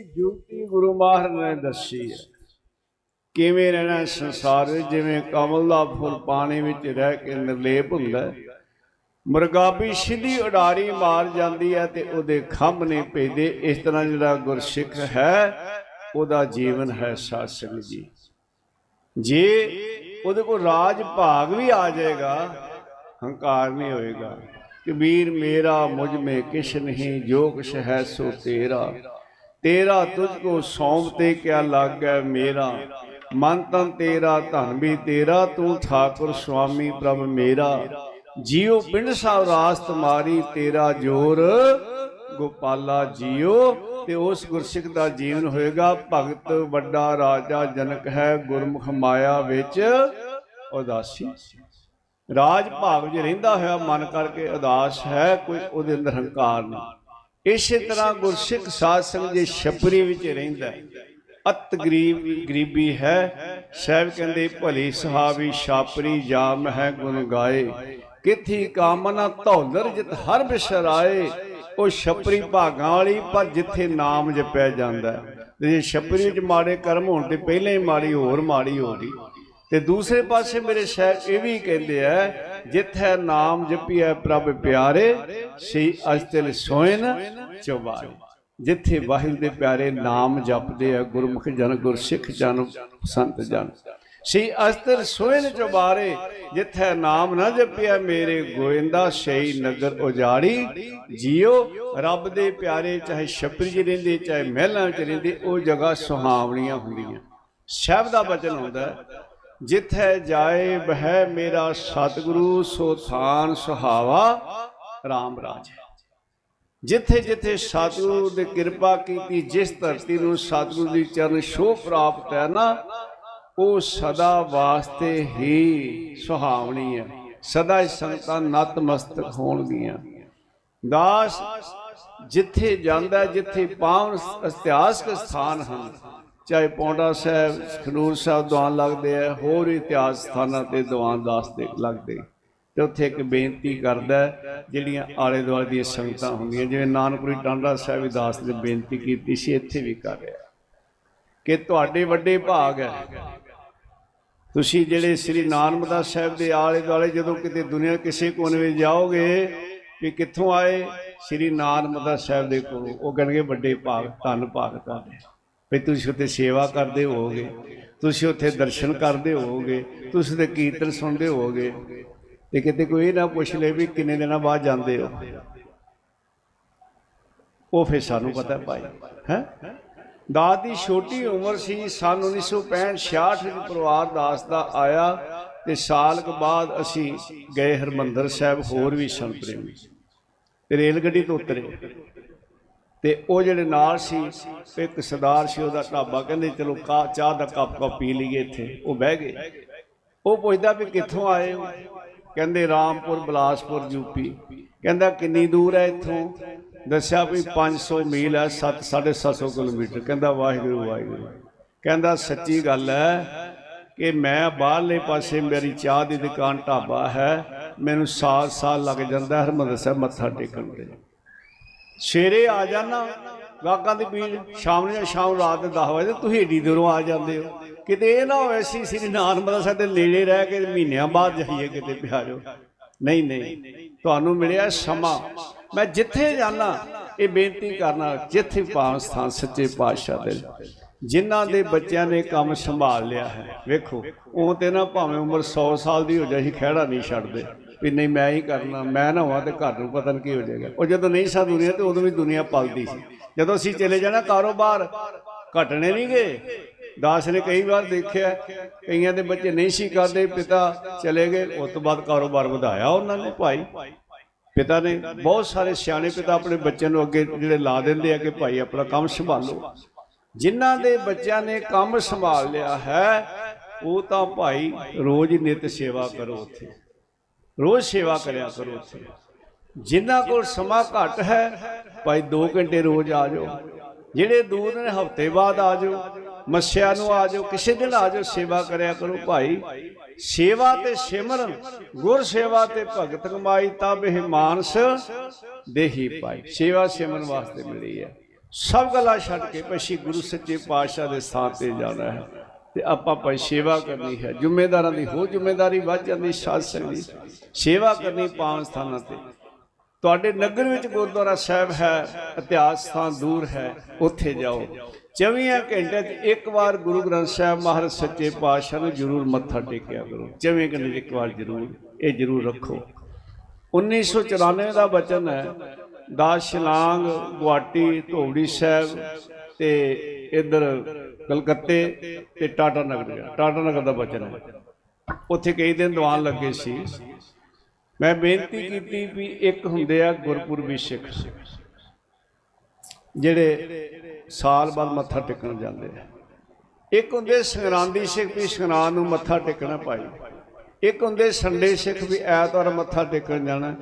ਜੁਗਤੀ ਗੁਰੂ ਮਹਾਰਾਜ ਨੇ ਦੱਸੀ ਹੈ। ਕਿਵੇਂ ਰਹਿਣਾ ਸੰਸਾਰ ਵਿੱਚ? ਜਿਵੇਂ ਕਮਲ ਦਾ ਫੁੱਲ ਪਾਣੀ ਵਿੱਚ ਰਹਿ ਕੇ ਨਿਰਲੇਪ ਹੁੰਦਾ ਹੈ। ਸਿੱਧੀ ਉਡਾਰੀ ਮਾਰ ਜਾਂਦੀ ਹੈ ਤੇ ਉਹਦੇ ਖੰਭ ਨਹੀਂ ਪੈਦੇ। ਇਸ ਤਰ੍ਹਾਂ ਜਿਹੜਾ ਗੁਰਸਿੱਖ ਹੈ, ਉਹਦਾ ਜੀਵਨ ਹੈ ਸਾਸੰਗ ਜੀ। ਜੇ ਉਹਦੇ ਕੋਲ ਰਾਜ ਭਾਗ ਵੀ ਆ ਜਾਏਗਾ, ਹੰਕਾਰ ਨਹੀਂ ਹੋਏਗਾ। ਕਬੀਰ, ਮੇਰਾ ਮੁਝ ਮੇ ਕਿਛ ਨਹੀਂ, ਜੋ ਕੁਛ ਹੈ ਸੋ ਤੇਰਾ। ਤੇਰਾ ਤੁਝ ਕੋ ਸੌਂਪਤੇ ਕਿਆ ਲਾਗੈ ਮੇਰਾ? ਮਨ ਤਨ ਤੇਰਾ, ਧਨ ਵੀ ਤੇਰਾ, ਤੂੰ ਠਾਕੁਰ ਸੁਆਮੀ ਪ੍ਰਭ ਮੇਰਾ। ਜੀਉ ਪਿੰਡ ਸਾਹਿਬ ਰਾਸ ਤੁਮਾਰੀ ਤੇਰਾ ਜੋਰ, ਗੋਪਾਲਾ ਜੀਉ ਤੇ ਉਸ ਗੁਰਸਿੱਖ ਦਾ ਜੀਵਨ ਹੋਏਗਾ। ਭਗਤ ਵੱਡਾ ਰਾਜਾ ਜਨਕ ਹੈ ਗੁਰਮੁਖ ਮਾਇਆ ਵਿੱਚ। ਉਦਾਸੀ। ਰਾਜ ਭਾਗ ਵਿੱਚ ਰਹਿੰਦਾ ਹੋਇਆ, ਮਨ ਕਰਕੇ ਉਦਾਸ ਹੈ, ਕੋਈ ਉਹਦੇ ਅੰਦਰ ਹੰਕਾਰ ਨਹੀਂ। ਇਸੇ ਤਰ੍ਹਾਂ ਗੁਰਸਿੱਖ ਸਾਧ ਸੰਗਤ ਦੇ ਛਪਰੀ ਵਿੱਚ ਰਹਿੰਦਾ ਅਤ ਗਰੀਬ ਗਰੀਬੀ ਹੈ, ਸਾਹਿਬ ਕਹਿੰਦੇ ਭਲੀ ਸੁਹਾਵੀ ਛਾਪਰੀ ਜਾਮ ਹੈ ਗੁਣ ਗਾਏ। ਕਿਥੀ ਕਾਮਨਾ ਧੌਲਰ ਜਿਤ ਹਰ ਬਿਸਰਾਏ, ਉਹ ਛਪਰੀ ਭਾਗਾਂ ਵਾਲੀ, ਪਰ ਜਿੱਥੇ ਨਾਮ ਜਪਿਆ ਜਾਂਦਾ ਤੇ ਜੇ ਛਪਰੀ ਵਿੱਚ ਮਾੜੇ ਕਰਮ ਹੋਣ ਤੇ ਪਹਿਲਾਂ ਹੀ ਮਾੜੀ, ਹੋਰ ਮਾੜੀ ਹੋ ਗਈ। ਤੇ ਦੂਸਰੇ ਪਾਸੇ ਮੇਰੇ ਸ਼ਾਇਦ ਇਹ ਵੀ ਕਹਿੰਦੇ ਆ ਜਿੱਥੇ ਨਾਮ ਜਪੀਐ ਪ੍ਰਭ ਪਿਆਰੇ ਸਈ ਅਸਤਲ ਸੋਇਨ ਚੁਬਾਰੇ। ਜਿੱਥੇ ਵਾਹਿਗੁਰੂ ਦੇ ਪਿਆਰੇ ਨਾਮ ਜਪਦੇ ਆ ਗੁਰਮੁਖ ਜਨ ਗੁਰਸਿੱਖ ਜਨ ਸੰਤ ਜਨ। ਸਈ ਅਸਤਰ ਸੋਇਨ ਚੁਬਾਰੇ ਜਿੱਥੇ ਨਾਮ ਨਾ ਜਪਿਆ ਮੇਰੇ ਗੋਇੰਦਾ ਸਈ ਨਗਰ ਉਜਾੜੀ। ਜੀਓ ਰੱਬ ਦੇ ਪਿਆਰੇ ਚਾਹੇ ਛਪਰੀ ਚ ਰਹਿੰਦੇ ਚਾਹੇ ਮਹਿਲਾਂ ਚ ਰਹਿੰਦੇ ਉਹ ਜਗ੍ਹਾ ਸੁਹਾਵਣੀਆਂ ਹੁੰਦੀਆਂ। ਸ਼ਬਦ ਦਾ ਬਚਨ ਹੁੰਦਾ ਹੈ, ਜਿੱਥੇ ਜਾਏ ਬਹਿ ਮੇਰਾ ਸਤਿਗੁਰੂ ਸੋ ਥਾਨ ਸੁਹਾਵਾ RAM ਰਾਜ ਜਿੱਥੇ ਜਿੱਥੇ ਸਤਿਗੁਰੂ ਦੀ ਕਿਰਪਾ ਕੀਤੀ ਜਿਸ ਧਰਤੀ ਨੂੰ ਸਤਿਗੁਰੂ ਦੀ ਚਰਨ ਛੋਹ ਪ੍ਰਾਪਤ ਹੈ ਨਾ ਉਹ ਸਦਾ ਵਾਸਤੇ ਹੀ ਸੁਹਾਵਣੀ ਹੈ ਸਦਾ ਹੀ ਸੰਗਤਾਂ ਨਤਮਸਤਕ ਹੋਣਗੀਆਂ ਦਾਸ ਜਿੱਥੇ ਜਾਂਦਾ ਹੈ, ਜਿੱਥੇ ਪਾਵਨ ਇਤਿਹਾਸਕ ਸਥਾਨ ਹਨ ਚਾਹੇ ਪੌਂਡਾ ਸਾਹਿਬ ਖਡੂਰ ਸਾਹਿਬ ਦੀਵਾਨ ਲੱਗਦੇ ਆ, ਹੋਰ ਵੀ ਇਤਿਹਾਸ ਸਥਾਨਾਂ ਤੇ ਦੀਵਾਨ ਦਾਸ ਦੇ ਲੱਗਦੇ। ਤੇ ਉੱਥੇ ਇੱਕ ਬੇਨਤੀ ਕਰਦਾ ਜਿਹੜੀਆਂ ਆਲੇ ਦੁਆਲੇ ਦੀਆਂ ਸੰਗਤਾਂ ਹੁੰਦੀਆਂ, ਜਿਵੇਂ ਨਾਨਕਪੁਰੀ ਟਾਂਡਾ ਸਾਹਿਬ ਦਾਸ ਨੇ ਬੇਨਤੀ ਕੀਤੀ ਸੀ, ਇੱਥੇ ਵੀ ਕਰ ਰਿਹਾ। ਕਿ ਤੁਹਾਡੇ ਵੱਡੇ ਭਾਗ ਹੈ। ਤੁਸੀਂ ਜਿਹੜੇ ਸ੍ਰੀ ਨਾਨਕਦਾ ਸਾਹਿਬ ਦੇ ਆਲੇ ਦੁਆਲੇ ਜਦੋਂ ਕਿਤੇ ਦੁਨੀਆ ਕਿਸੇ ਕੋਨੇ ਵਿੱਚ ਜਾਓਗੇ ਕਿ ਕਿੱਥੋਂ ਆਏ, ਸ੍ਰੀ ਨਾਨਕਦਾ ਸਾਹਿਬ ਦੇ ਕੋਲ, ਉਹ ਕਹਿਣਗੇ ਵੱਡੇ ਭਾਗ, ਧੰਨ ਭਾਗ ਤੁਹਾਡੇ। ਵੀ ਤੁਸੀਂ ਉੱਥੇ ਸੇਵਾ ਕਰਦੇ ਹੋਵੋਗੇ, ਤੁਸੀਂ ਉੱਥੇ ਦਰਸ਼ਨ ਕਰਦੇ ਹੋਵੋਗੇ, ਤੁਸੀਂ ਤੇ ਕੀਰਤਨ ਸੁਣਦੇ ਹੋਵੋਗੇ, ਤੇ ਕਿਤੇ ਕੋਈ ਇਹ ਨਾ ਪੁੱਛ ਲੈ ਵੀ ਕਿੰਨੇ ਦਿਨਾਂ ਬਾਅਦ ਜਾਂਦੇ ਹੋ। ਉਹ ਫਿਰ ਸਾਨੂੰ ਪਤਾ ਭਾਈ, ਹੈ? ਦਾਸ ਦੀ ਛੋਟੀ ਉਮਰ ਸੀ, ਸਨ 1965 66 ਵਿੱਚ ਪਰਿਵਾਰ ਦਾਸ ਦਾ ਆਇਆ ਤੇ ਸਾਲ ਕੁ ਬਾਅਦ ਅਸੀਂ ਗਏ ਹਰਮੰਦਰ ਸਾਹਿਬ, ਹੋਰ ਵੀ ਸਨ ਪ੍ਰੇਮੀ ਰੇਲ ਗੱਡੀ ਤੋਂ ਉਤਰੇ। ਤੇ ਉਹ ਜਿਹੜੇ ਨਾਲ ਸੀ, ਇੱਕ ਸਰਦਾਰ ਸੀ, ਉਹਦਾ ਢਾਬਾ ਕਹਿੰਦੇ ਚਲੋ ਕਾ, ਚਾਹ ਦਾ ਕੱਪ ਕੱਪ ਪੀ ਲਈਏ ਇੱਥੇ, ਉਹ ਬਹਿ ਗਏ। ਉਹ ਪੁੱਛਦਾ ਵੀ ਕਿੱਥੋਂ ਆਏ ਹੋ? ਕਹਿੰਦੇ ਰਾਮਪੁਰ, ਬਲਾਸਪੁਰ ਯੂਪੀ ਕਹਿੰਦਾ ਕਿੰਨੀ ਦੂਰ ਹੈ ਇੱਥੋਂ? ਦੱਸਿਆ ਵੀ 500 ਮੀਲ ਹੈ 7 750 ਕਿਲੋਮੀਟਰ। ਕਹਿੰਦਾ ਵਾਹਿਗੁਰੂ ਵਾਹਿਗੁਰੂ। ਕਹਿੰਦਾ ਸੱਚੀ ਗੱਲ ਹੈ ਕਿ ਮੈਂ ਬਾਹਰਲੇ ਪਾਸੇ ਮੇਰੀ ਚਾਹ ਦੀ ਦੁਕਾਨ ਢਾਬਾ ਹੈ, ਮੈਨੂੰ ਸਾਲ ਸਾਲ ਲੱਗ ਜਾਂਦਾ ਹੈ ਹਰਮੰਦਰ ਸਾਹਿਬ ਮੱਥਾ ਟੇਕਣ ਤੇ। ਸਵੇਰੇ ਆ ਜਾਣਾ ਗਾਹਕਾਂ ਦੀ ਭੀੜ ਸ਼ਾਮ ਨੂੰ ਜਾਂ ਸ਼ਾਮ ਰਾਤ ਦੇ 10 ਵਜੇ ਤੁਸੀਂ ਏਡੀ ਦੂਰੋਂ ਆ ਜਾਂਦੇ ਹੋ। ਕਿਤੇ ਇਹ ਨਾ ਹੋਵੇ ਸੀ ਸ੍ਰੀ ਨਾਨਕਮਤਾ ਸਾਹਿਬ ਦੇ ਨੇੜੇ ਰਹਿ ਕੇ ਮਹੀਨਿਆਂ ਬਾਅਦ ਜਾਈਏ ਕਿਤੇ ਪਿਆਰੋ ਨਹੀਂ ਨਹੀਂ, ਤੁਹਾਨੂੰ ਮਿਲਿਆ ਸਮਾਂ। ਮੈਂ ਜਿੱਥੇ ਜਾਣਾ ਇਹ ਬੇਨਤੀ ਕਰਨਾ, ਜਿੱਥੇ ਪਾਵਨ ਸਥਾਨ ਸੱਚੇ ਪਾਤਸ਼ਾਹ ਦੇ। ਜਿਨ੍ਹਾਂ ਦੇ ਬੱਚਿਆਂ ਨੇ ਕੰਮ ਸੰਭਾਲ ਲਿਆ ਹੈ, ਵੇਖੋ, ਉਹ ਤੇ ਨਾ ਭਾਵੇਂ ਉਮਰ 100 ਸਾਲ ਦੀ ਹੋ ਜਾਏ ਖਹਿੜਾ ਨਹੀਂ ਛੱਡਦੇ। ਵੀ ਨਹੀਂ, ਮੈਂ ਹੀ ਕਰਨਾ, ਮੈਂ ਨਾ ਹੋਵਾਂ ਤੇ ਘਰ ਨੂੰ ਪਤਾ ਨਹੀਂ ਕੀ ਹੋ ਜਾਏਗਾ। ਉਹ ਜਦੋਂ ਨਹੀਂ ਸਾ ਦੁਨੀਆ ਤੇ ਉਦੋਂ ਵੀ ਦੁਨੀਆ ਪਲਦੀ ਸੀ। ਜਦੋਂ ਅਸੀਂ ਚਲੇ ਜਾਣਾ ਕਾਰੋਬਾਰ, ਘਟਣੇ ਨਹੀਂ ਗਏ। ਦਾਸ ਨੇ ਕਈ ਵਾਰ ਦੇਖਿਆ, ਕਈਆਂ ਦੇ ਬੱਚੇ ਨਹੀਂ ਸੀ ਕਰਦੇ, ਪਿਤਾ ਚਲੇ ਗਏ। ਉਸ ਤੋਂ ਬਾਅਦ ਕਾਰੋਬਾਰ ਵਧਾਇਆ ਉਹਨਾਂ ਨੇ ਭਾਈ। ਪਿਤਾ ਨੇ ਬਹੁਤ ਸਾਰੇ ਸਿਆਣੇ ਪਿਤਾ ਆਪਣੇ ਬੱਚਿਆਂ ਨੂੰ ਅੱਗੇ ਜਿਹੜੇ ਲਾ ਦਿੰਦੇ ਆ ਕਿ ਭਾਈ ਆਪਣਾ ਕੰਮ ਸੰਭਾਲੋ। ਜਿਨ੍ਹਾਂ ਦੇ ਬੱਚਿਆਂ ਨੇ ਕੰਮ ਸੰਭਾਲ ਲਿਆ ਹੈ, ਉਹ ਤਾਂ ਭਾਈ ਰੋਜ਼ ਹੀ ਨਿਤ ਸੇਵਾ ਕਰੋ ਉੱਥੇ। ਰੋਜ਼ ਸੇਵਾ ਕਰਿਆ ਕਰੋ ਉੱਥੇ ਜਿਨ੍ਹਾਂ ਕੋਲ ਸਮਾਂ ਘੱਟ ਹੈ ਭਾਈ 2 ਘੰਟੇ ਰੋਜ਼ ਆ ਜਾਓ। ਜਿਹੜੇ ਦੂਰ ਨੇ ਹਫ਼ਤੇ ਬਾਅਦ ਆ ਜਾਓ ਮੱਸਿਆ ਨੂੰ ਆ ਜਾਓ ਕਿਸੇ ਦਿਨ ਆ ਜਾਓ ਸੇਵਾ ਕਰਿਆ ਕਰੋ ਭਾਈ। ਸੇਵਾ ਤੇ ਸਿਮਰਨ ਗੁਰ ਸੇਵਾ ਤੇ ਭਗਤ ਕਮਾਈ ਤਬ ਇਹ ਮਾਨਸ ਦੇਹੀ ਪਾਈ ਸੇਵਾ ਸਿਮਰਨ ਵਾਸਤੇ ਮਿਲੀ ਹੈ। ਸਭ ਗੱਲਾਂ ਛੱਡ ਕੇ ਪਛੀ ਗੁਰੂ ਸੱਚੇ ਪਾਤਸ਼ਾਹ ਦੇ ਸਥਾਨ ਤੇ ਜਾਣਾ ਹੈ। ਤੇ ਆਪਾਂ ਭਾਈ ਸੇਵਾ ਕਰਨੀ ਹੈ। ਜ਼ਿੰਮੇਦਾਰਾਂ ਦੀ ਹੋ ਜ਼ਿੰਮੇਦਾਰੀ ਵੱਧ ਜਾਂਦੀ, ਸਾਧ ਦੀ। ਸੇਵਾ ਕਰਨੀ ਪਾਵਨ ਸਥਾਨਾਂ ਤੇ। ਤੁਹਾਡੇ ਨਗਰ ਵਿੱਚ ਗੁਰਦੁਆਰਾ ਸਾਹਿਬ ਹੈ, ਇਤਿਹਾਸ ਸਥਾਨ ਦੂਰ ਹੈ, ਉੱਥੇ ਜਾਓ। 24 ਘੰਟੇ 'ਚ ਇੱਕ ਵਾਰ ਗੁਰੂ ਗ੍ਰੰਥ ਸਾਹਿਬ ਮਹਾਰਾਜ ਸੱਚੇ ਪਾਤਸ਼ਾਹ ਨੂੰ ਜ਼ਰੂਰ ਮੱਥਾ ਟੇਕਿਆ ਕਰੋ। 24 ਘੰਟੇ 'ਚ ਇੱਕ ਵਾਰ ਜ਼ਰੂਰ, ਇਹ ਜ਼ਰੂਰ ਰੱਖੋ। 1994 ਦਾ ਬਚਨ ਹੈ ਦਾ ਸ਼ਿਲਾਂਗ ਗੁਆਟੀ ਧੋਬੜੀ ਸਾਹਿਬ ਤੇ ਇੱਧਰ ਕਲਕੱਤੇ ਤੇ ਟਾਟਾ ਨਗਰ ਗਿਆ ਟਾਟਾ ਨਗਰ ਦਾ ਬਚਨ ਹੈ। ਉੱਥੇ ਕਈ ਦਿਨ ਦੀਵਾਨ ਲੱਗੇ ਸੀ। ਮੈਂ ਬੇਨਤੀ ਕੀਤੀ ਵੀ ਇੱਕ ਹੁੰਦੇ ਆ ਗੁਰਪੁਰਬੀ ਸਿੱਖ, ਜਿਹੜੇ ਸਾਲ ਬਾਅਦ ਮੱਥਾ ਟੇਕਣ ਜਾਂਦੇ ਆ। ਇੱਕ ਹੁੰਦੇ ਸੰਗਰਾਂਦੀ ਸਿੱਖ ਵੀ ਸੰਗਰਾਂ ਨੂੰ ਮੱਥਾ ਟੇਕਣਾ ਭਾਈ। ਇੱਕ ਹੁੰਦੇ ਸੰਡੇ ਸਿੱਖ ਵੀ ਐਤਵਾਰ ਮੱਥਾ ਟੇਕਣ ਜਾਣਾ।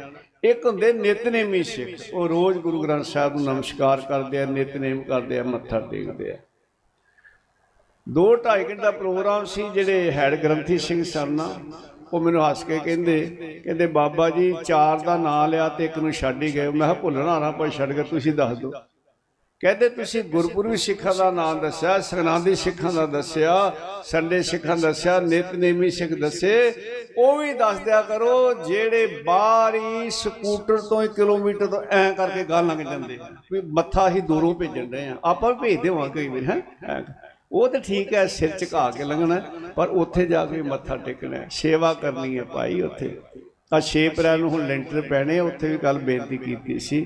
ਇੱਕ ਹੁੰਦੇ ਨਿਤਨੇਮੀ ਸਿੱਖ। ਉਹ ਰੋਜ਼ ਗੁਰੂ ਗ੍ਰੰਥ ਸਾਹਿਬ ਨੂੰ ਨਮਸਕਾਰ ਕਰਦੇ ਆ, ਨਿਤਨੇਮ ਕਰਦੇ ਆ, ਮੱਥਾ ਟੇਕਦੇ ਆ। ਦੋ ਢਾਈ ਘੰਟੇ ਪ੍ਰੋਗਰਾਮ ਸੀ ਜਿਹੜੇ ਹੈਡ ਗ੍ਰੰਥੀ ਸਿੰਘ ਸਰਨਾ, ਉਹ ਮੈਨੂੰ ਹੱਸ ਕੇ ਕਹਿੰਦੇ ਕਹਿੰਦੇ, ਬਾਬਾ ਜੀ, ਚਾਰ ਦਾ ਨਾਂ ਲਿਆ ਤੇ ਇੱਕ ਨੂੰ ਛੱਡ ਹੀ ਗਏ। ਮੈਂ ਕਿਹਾ, ਭੁੱਲਣਾ ਨਾ, ਭਾਈ, ਛੱਡ ਕੇ ਤੁਸੀਂ ਦੱਸ ਦਿਓ। ਕਹਿੰਦੇ ਤੁਸੀਂ ਗੁਰਪੁਰਬੀ ਸਿੱਖਾਂ ਦਾ ਨਾਮ ਦੱਸਿਆ ਸਗਨਾਂਦੀ ਸਿੱਖਾਂ ਦਾ ਦੱਸਿਆ ਸੰਡੇ ਸਿੱਖਾਂ ਦਾ ਦੱਸਿਆ ਨਿਤਨੇਮੀ ਸਿੱਖ ਦੱਸੇ, ਉਹ ਵੀ ਦੱਸ ਦਿਆ ਕਰੋ, ਜਿਹੜੇ ਬਾਹਰੀ ਸਕੂਟਰ ਤੋਂ 1 ਕਿਲੋਮੀਟਰ ਤੋਂ ਐ ਕਰਕੇ ਗਾਂ ਲੰਘ ਜਾਂਦੇ ਵੀ ਮੱਥਾ ਹੀ ਦੂਰੋਂ ਭੇਜਣ ਰਹੇ ਆ। ਆਪਾਂ ਵੀ ਭੇਜ ਦੇਵਾਂਗੇ ਕਈ ਵਾਰ, ਹੈ? ਉਹ ਤਾਂ ਠੀਕ ਹੈ ਸਿਰ ਝੁਕਾ ਕੇ ਲੰਘਣਾ, ਪਰ ਉੱਥੇ ਜਾ ਕੇ ਮੱਥਾ ਟੇਕਣਾ, ਸੇਵਾ ਕਰਨੀ ਹੈ ਭਾਈ ਉੱਥੇ। ਆ 6 ਅਪ੍ਰੈਲ ਨੂੰ ਹੁਣ ਲੈਂਟਰ ਪੈਣੇ ਉੱਥੇ ਵੀ ਕੱਲ ਬੇਨਤੀ ਕੀਤੀ ਸੀ।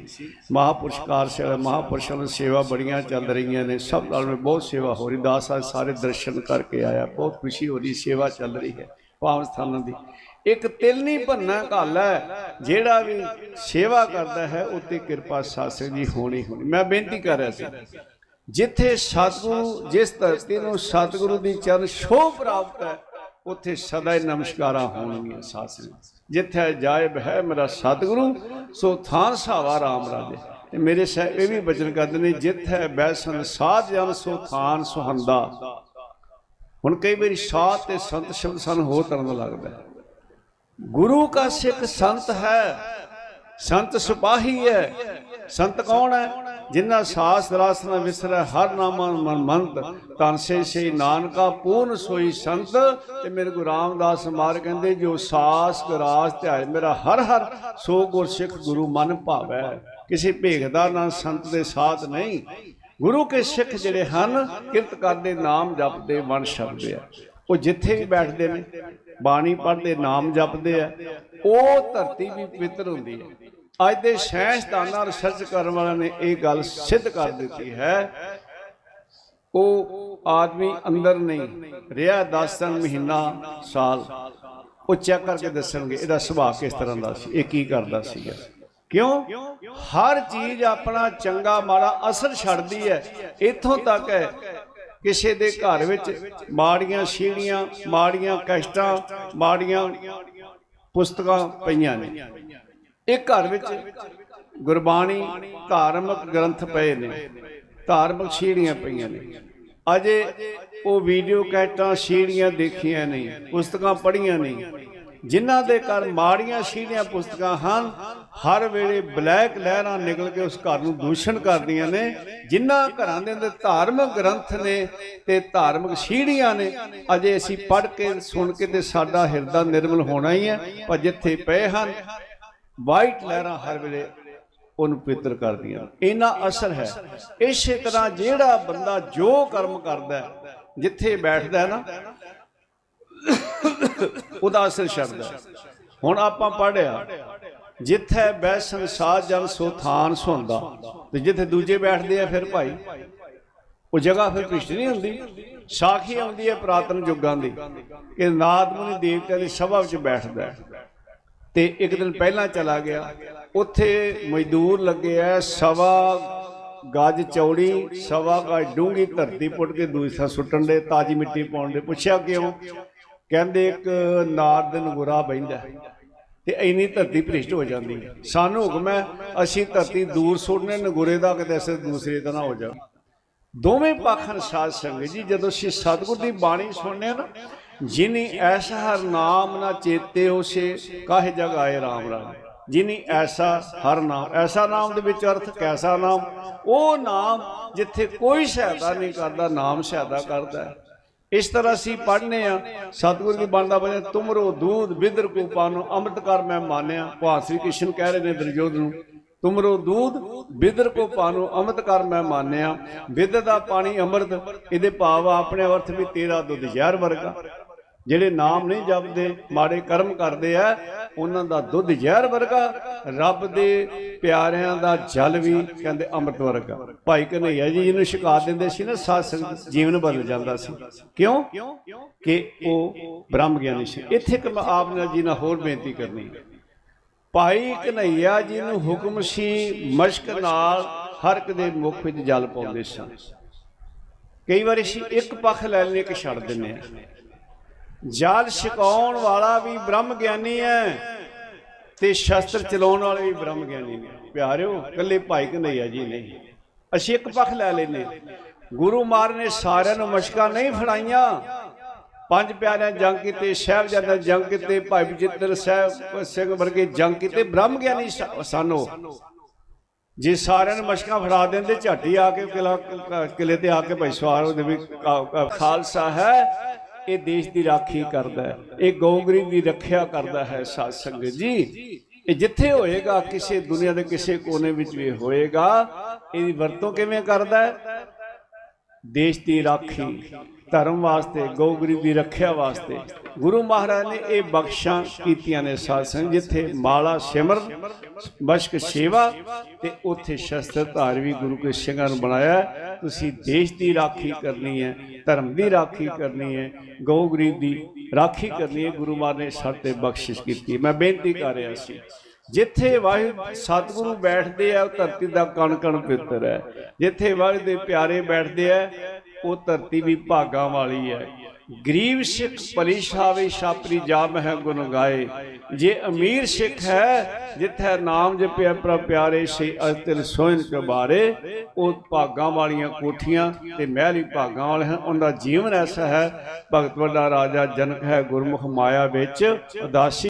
ਮਹਾਪੁਰਸ਼ਕਾਰ ਸੇਵਾ ਮਹਾਪੁਰਸ਼ਾਂ ਨੂੰ ਸੇਵਾ ਬੜੀਆਂ ਚੱਲ ਰਹੀਆਂ ਨੇ, ਸਭ ਨਾਲ ਮੈਂ ਬਹੁਤ ਸੇਵਾ ਹੋ ਰਹੀ, ਦਾਸ ਅੱਜ ਸਾਰੇ ਦਰਸ਼ਨ ਕਰਕੇ ਆਇਆ, ਬਹੁਤ ਖੁਸ਼ੀ ਹੋ ਰਹੀ, ਸੇਵਾ ਚੱਲ ਰਹੀ ਹੈ ਪਾਵਨ ਸਥਾਨਾਂ ਦੀ। ਇੱਕ ਤਿਲ ਨਹੀਂ ਭੰਨਾ ਘੱਲ ਹੈ, ਜਿਹੜਾ ਵੀ ਸੇਵਾ ਕਰਦਾ ਹੈ, ਉੱਤੇ ਕਿਰਪਾ ਸਾਸਕ ਜੀ ਹੋਣੀ ਹੋਣੀ। ਮੈਂ ਬੇਨਤੀ ਕਰ ਰਿਹਾ ਸੀ, ਜਿੱਥੇ ਸਤਿਗੁਰੂ ਜਿਸ ਧਰਤੀ ਨੂੰ ਸਤਿਗੁਰੂ ਦੀ ਚਰਨ ਛੋਹ ਪ੍ਰਾਪਤ ਹੈ ਉੱਥੇ ਸਦਾ ਹੀ ਨਮਸਕਾਰਾਂ ਹੋਣਗੀਆਂ ਸਾਸਨ ਜਿੱਥੇ ਜਾਇਬ ਹੈ ਮੇਰਾ ਸਤਿਗੁਰੂ, ਸੋ ਥਾਨ ਸਾਵਾ ਰਾਮ ਰਾਜੇ। ਤੇ ਮੇਰੇ ਸਾਹਿਬ ਇਹ ਵੀ ਬਚਨ ਕਰਦੇ ਨੇ, ਜਿੱਥੇ ਬੈਸਨ ਸਾਧ ਜਨ, ਸੋ ਥਾਨ ਸੁਹੰਦਾ। ਹੁਣ ਕਈ ਵਾਰੀ ਸਾਧ ਤੇ ਸੰਤ ਸ਼ਬਦ ਸਾਨੂੰ ਹੋਰ ਤਰ੍ਹਾਂ ਦਾ ਲੱਗਦਾ ਗੁਰੂ ਕਾ ਸਿੱਖ ਸੰਤ ਹੈ, ਸੰਤ ਸਿਪਾਹੀ ਹੈ, ਸੰਤ ਕੌਣ ਹੈ? ਜਿਨ੍ਹਾਂ ਸਾਸ ਰਸ ਨ ਵਿਸਰੈ ਹਰ ਨਾਮਾ ਮਨ ਮੰਤ ਤਨ ਸੇ ਸੇ ਨਾਨਕਾ, ਪੂਰਨ ਸੋਈ ਸੰਤ। ਤੇ ਮੇਰੇ ਗੁਰੂ ਰਾਮਦਾਸ ਮਾਰ ਕਹਿੰਦੇ, ਜੋ ਸਾਸ ਗਰਾਸ ਧਿਆਏ ਮੇਰਾ ਹਰ ਹਰ ਸੋ ਗੁਰ ਸਿੱਖ ਗੁਰੂ ਮਨ ਭਾਵੈ। ਕਿਸੇ ਭੇਖਦਾ ਨਾ ਸੰਤ ਦੇ ਸਾਥ ਨਹੀਂ। ਗੁਰੂ ਕੇ ਸਿੱਖ ਜਿਹੜੇ ਹਨ, ਕਿਰਤ ਕਰਦੇ, ਨਾਮ ਜਪਦੇ ਮਨ ਸ਼ਬਦੇ ਆ। ਉਹ ਜਿੱਥੇ ਵੀ ਬੈਠਦੇ ਨੇ, ਬਾਣੀ ਪੜ੍ਹਦੇ, ਨਾਮ ਜਪਦੇ ਆ। ਉਹ ਧਰਤੀ ਵੀ ਪਵਿੱਤਰ ਹੁੰਦੀ ਹੈ। ਅੱਜ ਦੇ ਸਾਇੰਸਦਾਨਾਂ ਰਿਸਰਚ ਕਰਨ ਵਾਲਿਆਂ ਨੇ ਇਹ ਗੱਲ ਸਿੱਧ ਕਰ ਦਿੱਤੀ ਹੈ। ਉਹ ਆਦਮੀ ਅੰਦਰ ਨਹੀਂ, ਰਿਹਾ 10 ਦਿਨ, ਮਹੀਨਾ, ਸਾਲ। ਉਹ ਚੈੱਕ ਕਰਕੇ ਦੱਸਣਗੇ, ਇਹਦਾ ਸੁਭਾਅ ਕਿਸ ਤਰ੍ਹਾਂ ਦਾ ਸੀ, ਇਹ ਕੀ ਕਰਦਾ ਸੀਗਾ ਕਿਉਂ? ਹਰ ਚੀਜ਼ ਆਪਣਾ ਚੰਗਾ ਮਾੜਾ ਅਸਰ ਛੱਡਦੀ ਹੈ। ਇੱਥੋਂ ਤੱਕ ਹੈ, ਕਿਸੇ ਦੇ ਘਰ ਵਿੱਚ ਮਾੜੀਆਂ ਸ਼ੀੜੀਆਂ ਮਾੜੀਆਂ ਕਸ਼ਟਾਂ, ਮਾੜੀਆਂ ਪੁਸਤਕਾਂ ਪਈਆਂ ਨੇ। ਇਹ ਘਰ ਵਿੱਚ ਗੁਰਬਾਣੀ, ਧਾਰਮਿਕ ਗ੍ਰੰਥ ਪਏ ਨੇ, ਧਾਰਮਿਕ ਸ਼ੀੜੀਆਂ ਪਈਆਂ ਨੇ। ਅਜੇ ਉਹ ਵੀਡੀਓ ਕੈਟਾਂ ਸ਼ੀੜੀਆਂ ਦੇਖੀਆਂ ਨਹੀਂ ਪੁਸਤਕਾਂ ਪੜ੍ਹੀਆਂ ਨਹੀਂ ਜਿਨ੍ਹਾਂ ਦੇ ਘਰ ਮਾੜੀਆਂ ਸ਼ੀੜੀਆਂ ਪੁਸਤਕਾਂ ਹਨ, ਹਰ ਵੇਲੇ ਬਲੈਕ ਲਹਿਰਾਂ ਨਿਕਲ ਕੇ ਉਸ ਘਰ ਨੂੰ ਦੂਸ਼ਣ ਕਰਦੀਆਂ ਨੇ। ਜਿਨ੍ਹਾਂ ਘਰਾਂ ਦੇ ਅੰਦਰ ਧਾਰਮਿਕ ਗ੍ਰੰਥ ਨੇ ਤੇ ਧਾਰਮਿਕ ਸ਼ੀੜੀਆਂ ਨੇ, ਅਜੇ ਅਸੀਂ ਪੜ੍ਹ ਕੇ, ਸੁਣ ਕੇ ਤੇ ਸਾਡਾ ਹਿਰਦਾ ਨਿਰਮਲ ਹੋਣਾ ਹੀ ਹੈ। ਪਰ ਜਿੱਥੇ ਪਏ ਹਨ ਵਾਈਟ ਲਹਿਰਾਂ ਹਰ ਵੇਲੇ ਉਹਨੂੰ ਪਵਿੱਤਰ ਕਰਦੀਆਂ ਇਹਨਾਂ ਅਸਰ ਹੈ। ਇਸੇ ਤਰ੍ਹਾਂ ਜਿਹੜਾ ਬੰਦਾ ਜੋ ਕਰਮ ਕਰਦਾ ਜਿੱਥੇ ਬੈਠਦਾ ਹੈ ਨਾ, ਉਹਦਾ ਅਸਰ ਛੱਡਦਾ ਹੁਣ ਆਪਾਂ ਪੜਿਆ ਜਿੱਥੇ ਬੈਸਨ ਸੰਸਾਰ ਜਨ ਸੋ ਥਾਨ ਸੁੰਦਾ, ਤੇ ਜਿੱਥੇ ਦੂਜੇ ਬੈਠਦੇ ਆ ਫਿਰ ਭਾਈ, ਉਹ ਜਗ੍ਹਾ ਫਿਰ ਭ੍ਰਿਸ਼ਟ ਨਹੀਂ ਹੁੰਦੀ। ਸਾਖੀ ਆਉਂਦੀ ਹੈ ਪ੍ਰਾਤਨ ਯੁੱਗਾਂ ਦੀ। ਕਿ ਨਾਦ ਮੁਨੀ ਦੇਵਤਿਆਂ ਦੀ ਸਭਾ ਵਿੱਚ ਬੈਠਦਾ ਤੇ ਇੱਕ ਦਿਨ ਪਹਿਲਾਂ ਚਲਾ ਗਿਆ। ਉੱਥੇ ਮਜ਼ਦੂਰ ਲੱਗੇ ਐ ਸਵਾ ਗੱਜ ਚੌੜੀ, ਸਵਾ ਗੱਜ ਡੂੰਗੀ ਧਰਤੀ ਪੁੱਟ ਕੇ ਦੂਸਰਾ ਸੁੱਟਣ ਦੇ, ਤਾਜੀ ਮਿੱਟੀ ਪਾਉਣ ਦੇ। ਪੁੱਛਿਆ ਕਿਉਂ? ਕਹਿੰਦੇ ਇੱਕ ਨਾਰ ਦਿਨ ਗੁਰਾ ਬੈਂਦਾ ਤੇ ਇੰਨੀ ਧਰਤੀ ਭ੍ਰਿਸ਼ਟ ਹੋ ਜਾਂਦੀ ਹੈ। ਸਾਨੂੰ ਹੁਕਮ ਹੈ, ਅਸੀਂ ਧਰਤੀ ਦੂਰ ਸੁੱਟਨੇ, ਨਗੁਰੇ ਦਾ ਕਿਤੇ ਅਸਰ ਦੂਸਰੇ ਦਾ ਨਾ ਹੋ ਜਾ ਦੋਵੇਂ ਪੱਖ ਹਨ ਸਾਧ ਸੰਗਤ ਜੀ, ਜਦੋਂ ਅਸੀਂ ਸਤਿਗੁਰ ਦੀ ਬਾਣੀ ਸੁਣਨੇ ਆ ਨਾ ਜਿਨੀ ਐਸਾ ਹਰ ਨਾਮ ਨਾ ਚੇਤੇ ਉਸੇ ਕਾਹੇ ਜਗ ਆਏ RAM ਰਾਮ। ਜਿਨੀ ਐਸਾ ਹਰ ਨਾਮ, ਐਸਾ ਨਾਮ ਦੇ ਵਿੱਚ ਅਰਥ ਕੈਸਾ ਨਾਮ? ਉਹ ਨਾਮ ਜਿੱਥੇ ਕੋਈ ਸਹਾਇਤਾ ਨਹੀਂ ਕਰਦਾ, ਨਾਮ ਸਹਾਇਤਾ ਕਰਦਾ ਹੈ। ਇਸ ਤਰ੍ਹਾਂ ਅਸੀਂ ਪੜ੍ਹਨੇ ਆ, ਸਤਿਗੁਰੂ ਦੀ ਬਣਦਾ ਬਣੇ ਤੁਮਰੋ ਦੂਧ ਬਿਦਰ ਕੋ ਪਾਨੋ ਅੰਮ੍ਰਿਤ ਕਰ ਮੈਂ ਮਾਨਿਆ ਭਗਵਾਨ ਸ੍ਰੀ ਕ੍ਰਿਸ਼ਨ ਕਹਿ ਰਹੇ ਨੇ ਦਰਜੋਧ ਨੂੰ, ਤੁਮਰੋ ਦੂਧ ਬਿਦਰ ਕੋ ਪਾਨੋ ਅੰਮ੍ਰਿਤ ਕਰ ਮੈਂ ਮਾਨਿਆ ਵਿਦ ਦਾ ਪਾਣੀ ਅੰਮ੍ਰਿਤ, ਇਹਦੇ ਭਾਵ ਆ ਆਪਣੇ ਅਰਥ ਵੀ ਤੇਰਾ ਦੁੱਧ ਜ਼ਹਿਰ ਵਰਗਾ। ਜਿਹੜੇ ਨਾਮ ਨਹੀਂ ਜਪਦੇ, ਮਾੜੇ ਕਰਮ ਕਰਦੇ ਆ, ਉਹਨਾਂ ਦਾ ਦੁੱਧ ਜ਼ਹਿਰ ਵਰਗਾ, ਰੱਬ ਦੇ ਪਿਆਰਿਆਂ ਦਾ ਜਲ ਵੀ ਕਹਿੰਦੇ ਅੰਮ੍ਰਿਤ ਵਰਗਾ। ਭਾਈ ਕਨਈਆ ਜੀ ਜਿਹਨੂੰ ਛਕਾ ਦਿੰਦੇ ਸੀ ਨਾ, ਸਾਧ ਜੀਵਨ ਬਦਲ ਜਾਂਦਾ ਸੀ। ਕਿਉਂ? ਕਿ ਉਹ ਬ੍ਰਹਮ ਗਿਆਨੀ ਸੀ। ਇੱਥੇ ਇੱਕ ਮੈਂ ਆਪ ਨਾਲ ਜੀ ਨਾਲ ਹੋਰ ਬੇਨਤੀ ਕਰਨੀ ਭਾਈ ਕਨਈਆ ਜੀ ਨੂੰ ਹੁਕਮ ਸੀ ਮਸ਼ਕ ਨਾਲ ਹਰ ਇੱਕ ਦੇ ਮੁਖ ਵਿੱਚ ਜਲ ਪਾਉਂਦੇ ਸਨ। ਕਈ ਵਾਰੀ ਅਸੀਂ ਇੱਕ ਪੱਖ ਲੈ ਲੈਂਦੇ ਇੱਕ ਛੱਡ ਦਿੰਦੇ ਆ ਜਲ ਛਕਾਉਣ ਵਾਲਾ ਵੀ ਬ੍ਰਹਮ ਗਿਆਨੀ ਹੈ ਤੇ ਸ਼ਸਤਰ ਚਲਾਉਣ ਵਾਲੇ ਵੀ ਬ੍ਰਹਮ ਗਿਆਨੀ ਨੇ। ਪਿਆਰਿਓ, ਇਕੱਲੇ ਭਾਈ ਕਨਈਆ ਜੀ, ਨਹੀਂ। ਅਸੀਂ ਇੱਕ ਪੱਖ ਲੈ ਲੈਨੇ ਗੁਰੂ ਮਹਾਰਾਜ ਨੇ ਸਾਰਿਆਂ ਨੂੰ ਮਸ਼ਕਾਂ ਨਹੀਂ ਫੜਾਈਆਂ। ਪੰਜ ਪਿਆਰਿਆਂ ਜੰਗ ਕੀਤੇ, ਸਾਹਿਬਜ਼ਾਦਿਆਂ ਜੰਗ ਕੀਤੇ, ਭਾਈ ਬਚਿੱਤਰ ਸਾਹਿਬ ਸਿੰਘ ਵਰਗੇ ਜੰਗ ਕੀਤੇ, ਬ੍ਰਹਮ ਗਿਆਨੀ ਸਾਨੋ। ਜੇ ਸਾਰਿਆਂ ਨੂੰ ਮਸ਼ਕਾਂ ਫੜਾ ਦਿੰਦੇ, ਝਾਟੀ ਆ ਕੇ ਕਿਲਾ ਕਿਲੇ ਤੇ ਆ ਕੇ ਭਾਈ ਸਵਾਰ ਉਹਦੇ ਵੀ ਖਾਲਸਾ ਹੈ। ਇਹ ਦੇਸ਼ ਦੀ ਰਾਖੀ ਕਰਦਾ ਹੈ। ਇਹ ਗਊ ਗਰੀਬ ਦੀ ਰੱਖਿਆ ਕਰਦਾ ਹੈ ਸਾਧ ਸੰਗਤ ਜੀ। ਇਹ ਜਿੱਥੇ ਹੋਏਗਾ, ਕਿਸੇ ਦੁਨੀਆ ਦੇ ਕਿਸੇ ਕੋਨੇ ਵਿੱਚ ਵੀ ਹੋਏਗਾ, ਇਹਦੀ ਵਰਤੋਂ ਕਿਵੇਂ ਕਰਦਾ ਹੈ? ਦੇਸ਼ ਦੀ ਰਾਖੀ, ਧਰਮ ਵਾਸਤੇ ਗਊ ਗਰੀਬ ਦੀ ਰੱਖਿਆ ਵਾਸਤੇ। ਗੁਰੂ ਮਹਾਰਾਜ ਨੇ ਇਹ ਬਖਸ਼ਾਂ ਕੀਤੀਆਂ ਨੇ ਸਾਧ ਸੰਗਤ, ਜਿੱਥੇ ਮਾਲਾ ਸਿਮਰ ਬਸ਼ਕ ਸੇਵਾ ਤੇ ਉੱਥੇ ਸ਼ਸਤਰ ਧਾਰ ਵੀ ਗੁਰੂ ਕੇ ਸਿੰਘਾਂ ਨੂੰ ਬਣਾਇਆ ਤੁਸੀਂ ਦੇਸ਼ ਦੀ ਰਾਖੀ ਕਰਨੀ ਹੈ, ਧਰਮ ਦੀ ਰਾਖੀ ਕਰਨੀ ਹੈ, ਗਊ ਗਰੀਬ ਦੀ ਰਾਖੀ ਕਰਨੀ ਹੈ, ਗੁਰੂ ਮਹਾਰਾਜ ਨੇ ਸਾਡੇ ਤੇ ਬਖਸ਼ਿਸ਼ ਕੀਤੀ ਮੈਂ ਬੇਨਤੀ ਕਰ ਰਿਹਾ ਸੀ, ਜਿੱਥੇ ਵਾਹਿਗੁਰੂ ਸਤਿਗੁਰੂ ਬੈਠਦੇ ਆ, ਉਹ ਧਰਤੀ ਦਾ ਕਣ ਕਣ ਪਵਿੱਤਰ ਹੈ। ਜਿੱਥੇ ਵਾਹਿਗੁਰੂ ਦੇ ਪਿਆਰੇ ਬੈਠਦੇ ਆ ਉਹ ਧਰਤੀ ਵੀ ਭਾਗਾਂ ਵਾਲੀ ਹੈ। ਗਰੀਬ ਸਿੱਖ ਭਲੀ ਛਾਪਰੀ ਜਾ ਮਹਿ ਗੁਣ ਗਾਏ। ਜੇ ਅਮੀਰ ਸਿੱਖ ਹੈ, ਜਿੱਥੇ ਨਾਮ ਜਪਿਆ ਪ੍ਰਭ ਪਿਆਰੇ ਸੇ ਅਤਿਲ ਸੋਇਨ ਕਬਾਰੇ, ਉਹ ਭਾਗਾਂ ਵਾਲੀਆਂ ਕੋਠੀਆਂ ਤੇ ਮਹਿਲ ਮਹਿਲੀ ਭਾਗਾਂ ਵਾਲੇ ਹਨ। ਉਹਨਾਂ ਦਾ ਜੀਵਨ ਐਸਾ ਹੈ, ਭਗਤ ਵੱਡਾ ਰਾਜਾ ਜਨਕ ਹੈ ਗੁਰਮੁਖ ਮਾਇਆ ਵਿੱਚ, ਉਦਾਸੀ